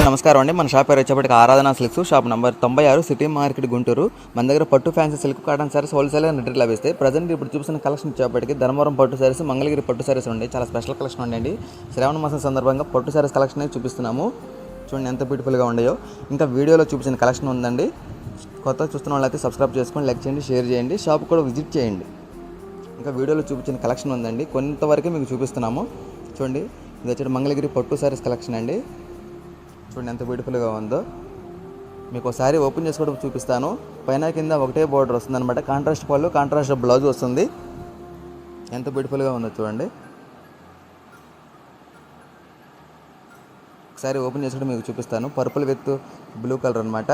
అందరికీ నమస్కారం అండి. మన షాప్ పేరు వచ్చేప్పటికి ఆరాధన సిల్క్స్. షాప్ నంబర్ తొంభై ఆరు సిటీ మార్కెట్ గుంటూరు. మన దగ్గర పట్టు fancy silk cotton saris wholesale rate లభిస్తాయి. ప్రజెంట్ ఇప్పుడు చూపిస్తున్న కలెక్షన్ వచ్చేప్పటికి ధర్మవరం పట్టు సారీస్ మంగళగిరి పట్టు సారీస్ ఉండే చాలా స్పెషల్ కలెక్షన్ ఉండండి శ్రావణ మాసం సందర్భంగా పట్టు సారీస్ కలెక్షన్ చూపిస్తున్నాము. చూడండి ఎంత బ్యూటిఫుల్గా ఉండయో ఇంకా వీడియోలో చూపించిన కలెక్షన్ ఉందండి. కొత్త చూస్తున్న వాళ్ళైతే సబ్స్క్రైబ్ చేసుకొని లైక్ చేయండి షేర్ చేయండి. షాప్ కూడా విజిట్ చేయండి. ఇంకా వీడియోలో చూపించిన కలెక్షన్ ఉందండి. కొంతవరకే మీకు చూపిస్తున్నాము. చూడండి. ఇది వచ్చేది మంగళగిరి పట్టు సారీస్ కలెక్షన్ అండి. చూడండి ఎంత బ్యూటిఫుల్గా ఉందో. మీకు ఒకసారి ఓపెన్ చేసుకోవడం చూపిస్తాను. పైన కింద ఒకటే బార్డర్ వస్తుంది అనమాట కాంట్రాస్ట్ పళ్ళు కాంట్రాస్ట్ బ్లౌజ్ వస్తుంది. ఎంత బ్యూటిఫుల్గా ఉందో చూడండి. ఒకసారి ఓపెన్ చేసుకోవడం మీకు చూపిస్తాను. పర్పుల్ విత్ బ్లూ కలర్ అనమాట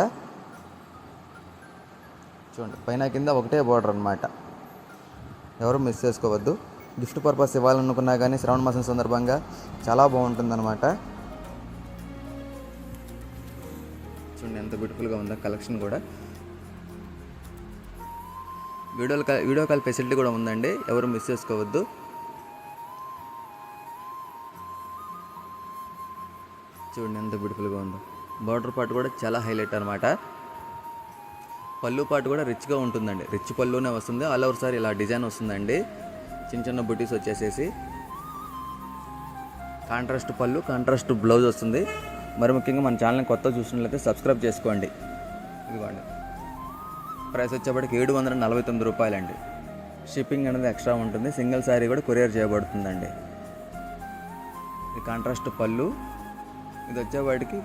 చూడండి పైన కింద ఒకటే బార్డర్ అనమాట ఎవరు మిస్ చేసుకోవద్దు. గిఫ్ట్ పర్పస్ ఇవ్వాలనుకున్నా కానీ శ్రావణ మాసం సందర్భంగా చాలా బాగుంటుందన్నమాట. చూడండి ఎంత బ్యూటిఫుల్గా ఉందో కలెక్షన్ కూడా. Video call video call facility కూడా ఉందండి. ఎవరు మిస్ చేసుకోవద్దు. చూడండి ఎంత బ్యూటిఫుల్గా ఉందో. బార్డర్ పార్ట్ కూడా చాలా హైలైట్ అనమాట పళ్ళు పాటు కూడా రిచ్గా ఉంటుందండి. రిచ్ పళ్ళునే వస్తుంది. ఆల్ ఓవర్ సార్ ఇలా డిజైన్ వస్తుందండి. చిన్న చిన్న బుటీస్ వచ్చేసేసి. కాంట్రాస్ట్ పళ్ళు కాంట్రాస్ట్ బ్లౌజ్ వస్తుంది. మరి ముఖ్యంగా మన ఛానల్ని కొత్త చూసినట్లయితే సబ్స్క్రైబ్ చేసుకోండి. ఇదిగోండి. ప్రైస్ వచ్చేప్పటికి ఏడు వందల నలభై తొమ్మిది రూపాయలండి. షిప్పింగ్ అనేది ఎక్స్ట్రా ఉంటుంది. సింగిల్ శారీ కూడా కొరియర్ చేయబడుతుందండి. ఇది కాంట్రాస్ట్ పళ్ళు. ఇది వచ్చేవాటికి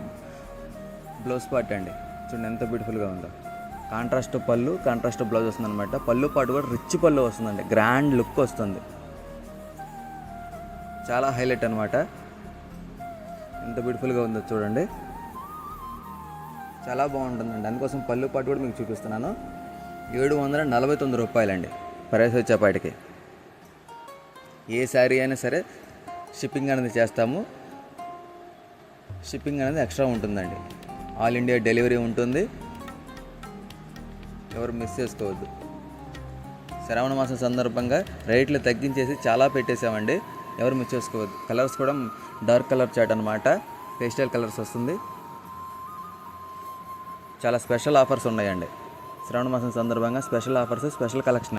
బ్లౌజ్ పార్ట్ అండి. చూడండి ఎంత బ్యూటిఫుల్గా ఉందో. కాంట్రాస్ట్ పళ్ళు కాంట్రాస్ట్ బ్లౌజ్ వస్తుంది అనమాట పళ్ళు పాటు కూడా రిచ్ పళ్ళు వస్తుందండి. గ్రాండ్ లుక్ వస్తుంది. చాలా హైలైట్ అనమాట ఎంత బ్యూటిఫుల్గా ఉందో చూడండి. చాలా బాగుంటుందండి అందుకోసం పళ్ళు పాటు కూడా మీకు చూపిస్తున్నాను. ఏడు వందల నలభై తొమ్మిది రూపాయలండి. ప్రైస్ వచ్చేపాటికి. ఏ శారీ అయినా సరే షిప్పింగ్ అనేది చేస్తాము. షిప్పింగ్ అనేది ఎక్స్ట్రా ఉంటుందండి. ఆల్ ఇండియా డెలివరీ ఉంటుంది. ఎవరు మిస్ చేసుకోవద్దు. శ్రావణ మాసం సందర్భంగా రేట్లు తగ్గించేసి చాలా పెట్టేసామండి ఎవరు మిస్ చేసుకోవద్దు. కలర్స్ కూడా డార్క్ కలర్ చాట్ అనమాట పేస్టల్ కలర్స్ వస్తుంది. చాలా స్పెషల్ ఆఫర్స్ ఉన్నాయండి. శ్రావణ మాసం సందర్భంగా స్పెషల్ ఆఫర్స్ స్పెషల్ కలెక్షన్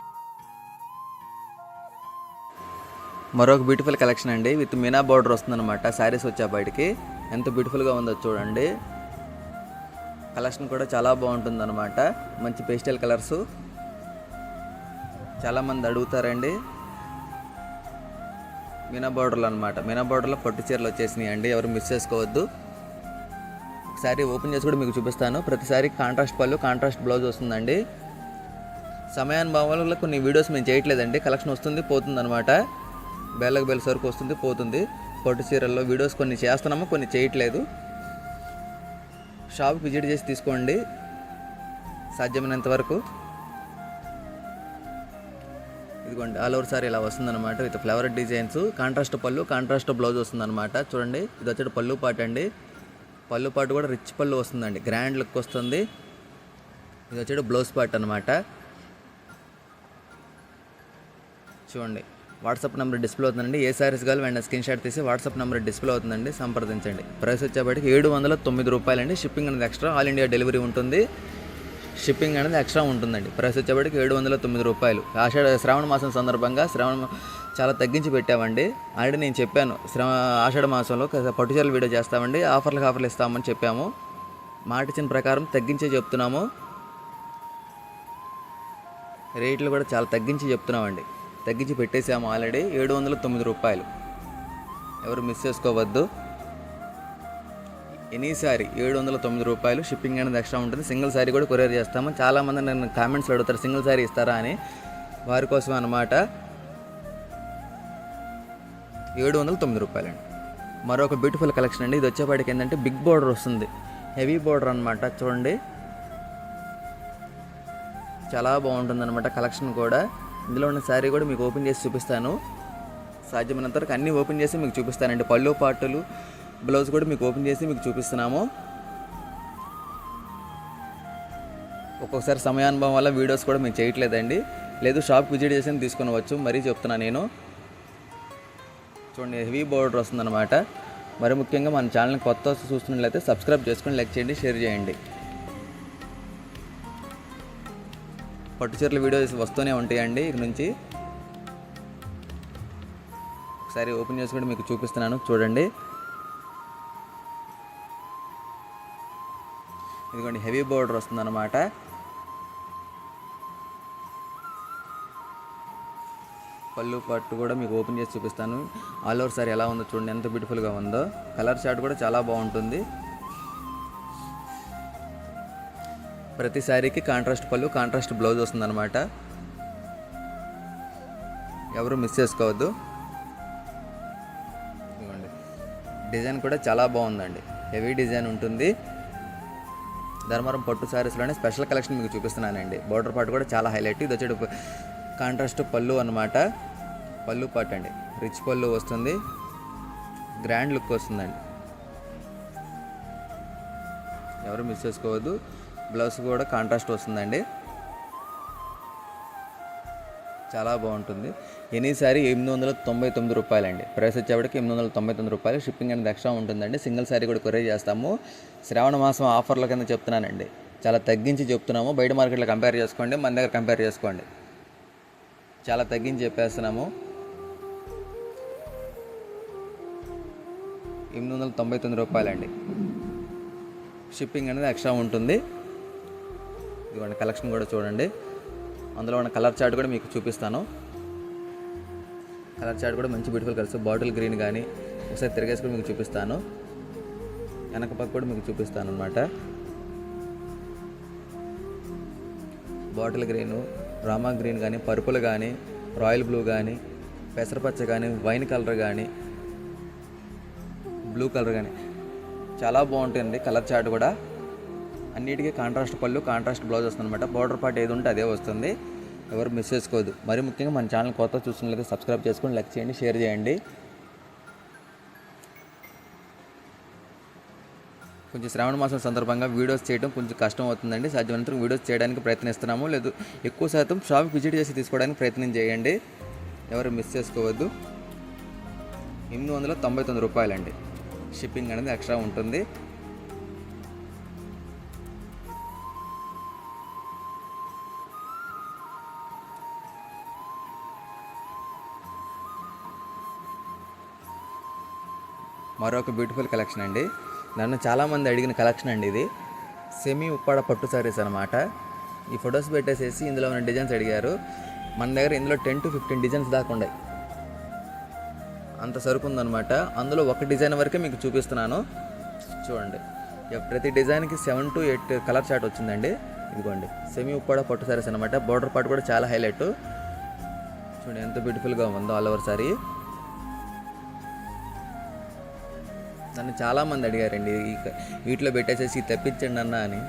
మరొక బ్యూటిఫుల్ కలెక్షన్ అండి. విత్ మీనా బార్డర్ వస్తుందన్నమాట. శారీస్ వచ్చే బయటికి. ఎంత బ్యూటిఫుల్గా ఉందో చూడండి. కలెక్షన్ కూడా చాలా బాగుంటుందన్నమాట. మంచి పేస్టల్ కలర్స్ చాలామంది అడుగుతారండి. మీనా బార్డర్లు అనమాట మీనా బార్డర్లో పట్టు చీరలు వచ్చేసినాయి అండి ఎవరు మిస్ చేసుకోవద్దు. ఒకసారి ఓపెన్ చేసి కూడా మీకు చూపిస్తాను. ప్రతిసారి కాంట్రాస్ట్ పళ్ళు కాంట్రాస్ట్ బ్లౌజ్ వస్తుందండి. సమయానుభావాలలో కొన్ని వీడియోస్ మేము చేయట్లేదండి. కలెక్షన్ వస్తుంది పోతుంది అనమాట బెల్లకు బెల్ల సరుకు వస్తుంది పోతుంది. పట్టు చీరల్లో వీడియోస్ కొన్ని చేస్తున్నాము కొన్ని చేయట్లేదు. షాప్ విజిట్ చేసి తీసుకోండి. సాధ్యమైనంత వరకు. ఇదిగోండి ఆల్ ఓవర్ సారీ ఇలా వస్తుందన్నమాట విత్ ఫ్లవర్ డిజైన్స్ కాంట్రాస్ట్ పళ్ళు కాంట్రాస్ట్ బ్లౌజ్ వస్తుందన్నమాట. చూడండి ఇది వచ్చేటి పళ్ళు పాట అండి. పళ్ళు పాటు కూడా రిచ్ పళ్ళు వస్తుందండి. గ్రాండ్ లుక్ వస్తుంది. ఇది వచ్చేటి బ్లౌజ్ పార్ట్ అనమాట చూడండి వాట్సాప్ నెంబర్ డిస్ప్లే అవుతుందండి. ఏ సారీస్ కావాలి వెంటనే స్క్రీన్ షాట్ తీసి వాట్సాప్ నెంబర్ డిస్ప్లే అవుతుందండి. సంప్రదించండి. ప్రైస్ వచ్చేప్పటికి ఏడు వందల తొమ్మిది రూపాయలండి. షిప్పింగ్ అనేది ఎక్స్ట్రా ఆల్ ఇండియా డెలివరీ ఉంటుంది. షిప్పింగ్ అనేది ఎక్స్ట్రా ఉంటుందండి. ప్రైస్ వచ్చేప్పటికి ఏడు వందల తొమ్మిది రూపాయలు. ఆషాఢ శ్రావణ మాసం సందర్భంగా శ్రావణ చాలా తగ్గించి పెట్టామండి. ఆల్రెడీ నేను చెప్పాను శ్రమ ఆషాఢ మాసంలో కాస్త పట్టుచీరల వీడియో చేస్తామండి. ఆఫర్లకు ఆఫర్లు ఇస్తామని చెప్పాము. మాట ఇచ్చిన ప్రకారం తగ్గించే చెప్తున్నాము. రేట్లు కూడా చాలా తగ్గించి చెప్తున్నామండి. తగ్గించి పెట్టేసాము ఆల్రెడీ ఏడు వందల తొమ్మిది రూపాయలు. ఎవరు మిస్ చేసుకోవద్దు. ఎనీ సారీ ఏడు వందల తొమ్మిది రూపాయలు షిప్పింగ్ అనేది ఎక్స్ట్రా ఉంటుంది. సింగిల్ సారీ కూడా కొరియర్ చేస్తాము. చాలామంది నన్ను కామెంట్స్ అడుగుతారు సింగిల్ సారీ ఇస్తారా? అని. వారి కోసం అనమాట ఏడు వందల తొమ్మిది రూపాయలండి. మరొక బ్యూటిఫుల్ కలెక్షన్ అండి. ఇది వచ్చేపాటికి ఏంటంటే బిగ్ బోర్డర్ వస్తుంది. హెవీ బోర్డర్ అనమాట చూడండి. చాలా బాగుంటుంది అనమాట కలెక్షన్ కూడా. ఇందులో ఉన్న శారీ కూడా మీకు ఓపెన్ చేసి చూపిస్తాను. సాధ్యమైనంత వరకు అన్నీ ఓపెన్ చేసి మీకు చూపిస్తానండి. పళ్ళు పాటలు బ్లౌజ్ కూడా మీకు ఓపెన్ చేసి మీకు చూపిస్తున్నాము. ఒక్కొక్కసారి సమయానుభవం వల్ల వీడియోస్ కూడా మేము చేయట్లేదండి. లేదు షాప్ విజిట్ చేసి తీసుకునవచ్చు. మరీ చెప్తున్నా నేను. చూడండి హెవీ బోర్డర్ వస్తుందన్నమాట. మరి ముఖ్యంగా మన ఛానల్ కొత్త చూస్తున్నట్లయితే సబ్స్క్రైబ్ చేసుకొని లైక్ చేయండి షేర్ చేయండి. పట్టు చీరల వీడియోస్ వస్తూనే ఉంటాయండి ఇక నుంచి. ఒకసారి ఓపెన్ చేసి కూడా మీకు చూపిస్తున్నాను. చూడండి. ఇదిగోండి హెవీ బోర్డర్ వస్తుందన్నమాట. పళ్ళు పట్టు కూడా మీకు ఓపెన్ చేసి చూపిస్తాను. ఆల్ ఓవర్ సారీ ఎలా ఉందో చూడండి ఎంత బ్యూటిఫుల్గా ఉందో. కలర్ చార్ట్ కూడా చాలా బాగుంటుంది. ప్రతి శారీకి కాంట్రాస్ట్ పళ్ళు కాంట్రాస్ట్ బ్లౌజ్ వస్తుందన్నమాట. ఎవరు మిస్ చేసుకోవద్దు. డిజైన్ కూడా చాలా బాగుందండి. హెవీ డిజైన్ ఉంటుంది. ధర్మవరం పట్టు శారీస్లోనే స్పెషల్ కలెక్షన్ మీకు చూపిస్తున్నానండి. బార్డర్ పార్ట్ కూడా చాలా హైలైట్ ఇది వచ్చేటప్పుడు కాంట్రాస్ట్ పళ్ళు అనమాట పళ్ళు పార్ట్ అండి. రిచ్ పళ్ళు వస్తుంది. గ్రాండ్ లుక్ వస్తుందండి. ఎవరు మిస్ చేసుకోవద్దు. బ్లౌజ్ కూడా కాంట్రాస్ట్ వస్తుందండి. చాలా బాగుంటుంది. ఎనీ సారీ ఎనిమిది వందల తొంభై తొమ్మిది రూపాయలండి. ప్రైస్ వచ్చేప్పటికి ఎనిమిది వందల తొంభై తొమ్మిది రూపాయలు. షిప్పింగ్ అనేది ఎక్స్ట్రా ఉంటుందండి. సింగిల్ సారీ కూడా కొరియర్ చేస్తాము. శ్రావణ మాసం ఆఫర్ల కింద చెప్తున్నానండి. చాలా తగ్గించి చెప్తున్నాము. బయట మార్కెట్లో కంపేర్ చేసుకోండి. మన దగ్గర కంపేర్ చేసుకోండి. చాలా తగ్గించి చెప్పేస్తున్నాము. ఎనిమిది వందల తొంభై తొమ్మిది రూపాయలండి. షిప్పింగ్ అనేది ఎక్స్ట్రా ఉంటుంది. ఇదిగోండి కలెక్షన్ కూడా చూడండి. అందులో ఉన్న కలర్ చార్ట్ కూడా మీకు చూపిస్తాను. కలర్ చార్ట్ కూడా మంచి బ్యూటిఫుల్ కలర్స్ బాటిల్ గ్రీన్ కానీ ఒకసారి తిరిగేసి కూడా మీకు చూపిస్తాను. వెనక పక్క కూడా మీకు చూపిస్తాను అనమాట బాటిల్ గ్రీను రామా గ్రీన్ కానీ పర్పుల్ కానీ రాయల్ బ్లూ కానీ పెసరపచ్చ కానీ వైన్ కలర్ కానీ బ్లూ కలర్ కానీ. చాలా బాగుంటుంది కలర్ చార్ట్ కూడా. అన్నిటికీ కాంట్రాస్ట్ పళ్ళు కాంట్రాస్ట్ బ్లౌజ్ వస్తుంది అనమాట బార్డర్ పార్ట్ ఏది ఉంటే అదే వస్తుంది. ఎవరు మిస్ చేసుకోవద్దు. మరి ముఖ్యంగా మన ఛానల్ కొత్త చూస్తున్నట్లయితే సబ్స్క్రైబ్ చేసుకొని లైక్ చేయండి షేర్ చేయండి. కొంచెం శ్రావణ మాసం సందర్భంగా వీడియోస్ చేయడం కొంచెం కష్టం అవుతుందండి. సాధ్యమైనంత వీడియోస్ చేయడానికి ప్రయత్నిస్తున్నాము. లేదు ఎక్కువ శాతం షాప్ విజిట్ చేసి తీసుకోవడానికి ప్రయత్నం చేయండి. ఎవరు మిస్ చేసుకోవద్దు. ఎనిమిది వందల తొంభై తొమ్మిది రూపాయలండి. షిప్పింగ్ అనేది ఎక్స్ట్రా ఉంటుంది. మరొక బ్యూటిఫుల్ కలెక్షన్ అండి. నన్ను చాలామంది అడిగిన కలెక్షన్ అండి ఇది. సెమీ ఉప్పాడ పట్టు సారీస్ అనమాట ఈ ఫొటోస్ పెట్టేసేసి ఇందులో ఉన్న డిజైన్స్ అడిగారు. మన దగ్గర ఇందులో టెన్ టు ఫిఫ్టీన్ డిజైన్స్ దాకా ఉన్నాయి. అంత సరుకు ఉందనమాట అందులో ఒక డిజైన్ వరకే మీకు చూపిస్తున్నాను. చూడండి. ప్రతి డిజైన్కి seven to eight colour chart వచ్చిందండి. ఇదిగోండి. సెమీ ఉప్పాడ పట్టు సారీస్ అనమాట బోర్డర్ పార్ట్ కూడా చాలా హైలైట్ చూడండి ఎంత బ్యూటిఫుల్గా ఉందో ఆల్ ఓవర్ సారీ నన్ను చాలామంది అడిగారండి వీటిలో పెట్టేసేసి తెప్పించండి అన్న అని.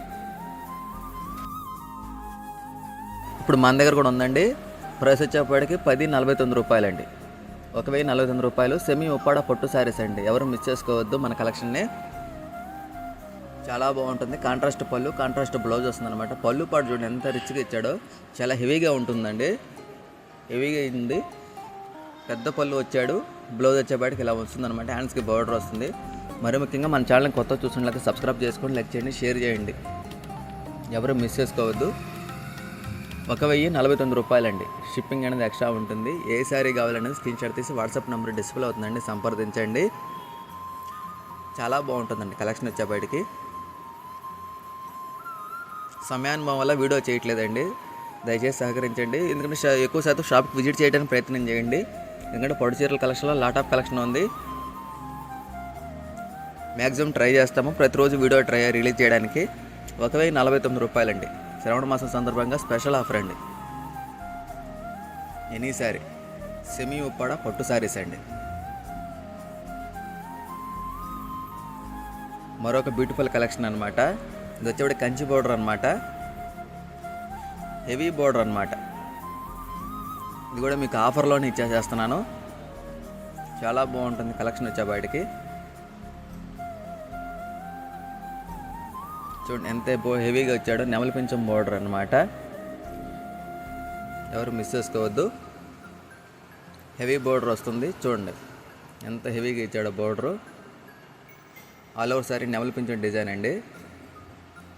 ఇప్పుడు మన దగ్గర కూడా ఉందండి. ప్రైస్ వచ్చేప్పటికి పది నలభై తొమ్మిది రూపాయలండి. ఒక వెయ్యి నలభై తొమ్మిది రూపాయలు సెమీ ఉప్పాడ పొట్టు శారీస్ అండి. ఎవరు మిస్ చేసుకోవద్దు మన కలెక్షన్ని. చాలా బాగుంటుంది. కాంట్రాస్ట్ పళ్ళు కాంట్రాస్ట్ బ్లౌజ్ వస్తుంది అనమాట పళ్ళు పాటు చూడండి ఎంత రిచ్గా ఇచ్చాడో. చాలా హెవీగా ఉంటుందండి. హెవీగా ఉంది. పెద్ద పళ్ళు వచ్చాడు బ్లౌజ్ వచ్చేపాటికి ఇలా వస్తుంది అనమాట హ్యాండ్స్కి బార్డర్ వస్తుంది. మరి ముఖ్యంగా మన ఛానల్ కొత్త చూసినట్లయితే సబ్స్క్రైబ్ చేసుకోండి లైక్ చేయండి షేర్ చేయండి. ఎవరు మిస్ చేసుకోవద్దు. ఒక వెయ్యి నలభై తొమ్మిది రూపాయలండి. షిప్పింగ్ అనేది ఎక్స్ట్రా ఉంటుంది. ఏ శారీ కావాలనేది స్క్రీన్ షాట్ తీసి వాట్సాప్ నెంబర్ డిస్ప్లే అవుతుందండి. సంప్రదించండి. చాలా బాగుంటుందండి కలెక్షన్ వచ్చేపాటికి. సమయానుభవం వల్ల వీడియో చేయట్లేదండి. దయచేసి సహకరించండి. ఎందుకంటే ఎక్కువ శాతం షాప్కి విజిట్ చేయడానికి ప్రయత్నం చేయండి. ఎందుకంటే పొడి చీరల కలెక్షన్లో లాట్ ఆఫ్ కలెక్షన్ ఉంది. మ్యాక్సిమం ట్రై చేస్తాము. ప్రతిరోజు వీడియో ట్రై రిలీజ్ చేయడానికి. ఒక వెయ్యి నలభై తొమ్మిది రూపాయలండి. శ్రవణ మాసం సందర్భంగా స్పెషల్ ఆఫర్ అండి. ఎనీ సారీ సెమీ ఉప్పాడ పట్టు శారీస్ అండి. మరొక బ్యూటిఫుల్ కలెక్షన్ అనమాట ఇది వచ్చేవాడి కంచి బోర్డర్ అనమాట హెవీ బోర్డర్ అనమాట ఇది కూడా మీకు ఆఫర్లోనే ఇచ్చేసేస్తున్నాను. చాలా బాగుంటుంది కలెక్షన్ వచ్చే బయటికి. చూడండి ఎంత హెవీగా వచ్చాడో. నెమలిపించం బోర్డర్ అనమాట ఎవరు మిస్ చేసుకోవద్దు. హెవీ బోర్డర్ వస్తుంది. చూడండి ఎంత హెవీగా ఇచ్చాడో బోర్డరు. ఆల్ ఓవర్ సారీ నెమలిపించం డిజైన్ అండి.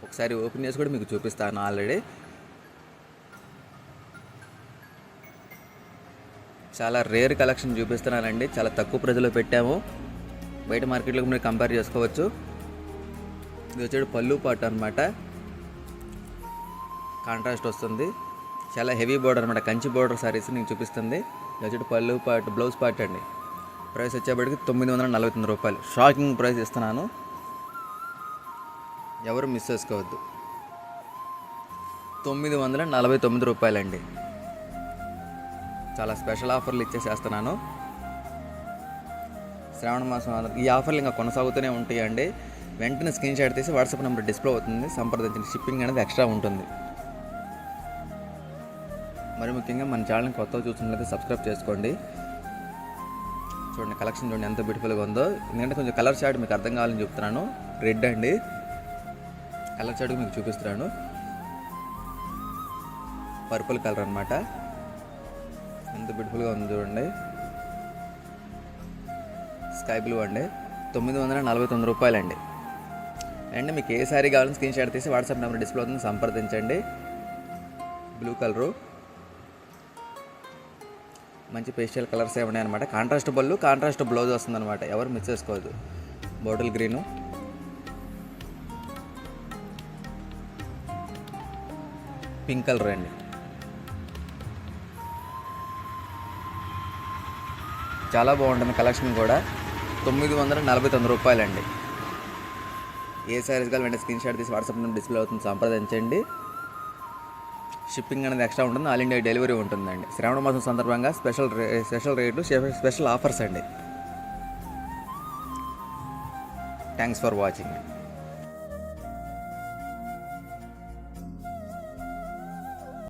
ఒకసారి ఓపెన్ చేసి కూడా మీకు చూపిస్తాను ఆల్రెడీ. చాలా రేర్ కలెక్షన్ చూపిస్తున్నానండి చాలా తక్కువ ప్రజలు పెట్టాము. బయట మార్కెట్లో మీరు కంపేర్ చేసుకోవచ్చు. ఇది వచ్చేది పళ్ళు పాటు అనమాట కాంట్రాస్ట్ వస్తుంది. చాలా హెవీ బోర్డర్ అనమాట కంచి బోర్డర్ సారీస్ నేను చూపిస్తుంది. ఇది వచ్చేది పళ్ళు పాటు బ్లౌజ్ పార్ట్ అండి. ప్రైస్ వచ్చేప్పటికి తొమ్మిది వందల నలభై తొమ్మిది రూపాయలు. షాకింగ్ ప్రైస్ ఇస్తున్నాను. ఎవరు మిస్ చేసుకోవద్దు. తొమ్మిది వందల నలభై తొమ్మిది రూపాయలండి. చాలా స్పెషల్ ఆఫర్లు ఇచ్చేసేస్తున్నాను. శ్రావణ మాసం ఈ ఆఫర్లు ఇంకా కొనసాగుతూనే ఉంటాయండి. వెంటనే స్క్రీన్ షాట్ తీసి వాట్సాప్ నెంబర్ డిస్ప్లే అవుతుంది. సంప్రదించిన షిప్పింగ్ అనేది ఎక్స్ట్రా ఉంటుంది. మరి ముఖ్యంగా మన ఛానల్ని కొత్తగా చూసినట్లయితే సబ్స్క్రైబ్ చేసుకోండి. చూడండి కలెక్షన్ చూడండి ఎంత బ్యూటిఫుల్గా ఉందో. ఎందుకంటే కొంచెం కలర్ షార్ట్ మీకు అర్థం కావాలని చెప్తున్నాను. రెడ్ అండి. కలర్ షార్ట్ మీకు చూపిస్తున్నాను. పర్పుల్ కలర్ అనమాట ఎంత బ్యూటిఫుల్గా ఉంది చూడండి. స్కై బ్లూ అండి. తొమ్మిది వందల నలభై తొమ్మిది రూపాయలండి. అండ్ మీకు ఏ సారీ కావాలని స్క్రీన్ షాట్ తీసి వాట్సాప్ నెంబర్ డిస్ప్లే అవుతుంది సంప్రదించండి. బ్లూ కలరు మంచి పేస్టల్ కలర్స్ ఏ ఉన్నాయన్నమాట. కాంట్రాస్ట్ బళ్ళు కాంట్రాస్ట్ బ్లౌజ్ వస్తుందన్నమాట. ఎవరు మిస్ చేసుకోవద్దు. బాటిల్ గ్రీను పింక్ కలర్ అండి. చాలా బాగుంటుంది కలెక్షన్ కూడా. తొమ్మిది వందల నలభై తొమ్మిది రూపాయలండి. ఏ సారీస్ కావాలి వెంటనే స్క్రీన్ షాట్ తీసి వాట్సాప్ నుండి డిస్ప్లే అవుతుంది సంప్రదించండి. షిప్పింగ్ అనేది ఎక్స్ట్రా ఉంటుంది ఆల్ ఇండియా డెలివరీ ఉంటుందండి. శ్రావణ మాసం సందర్భంగా స్పెషల్ రే స్పెషల్ రేట్లు స్పెషల్ ఆఫర్స్ అండి. Thanks for watching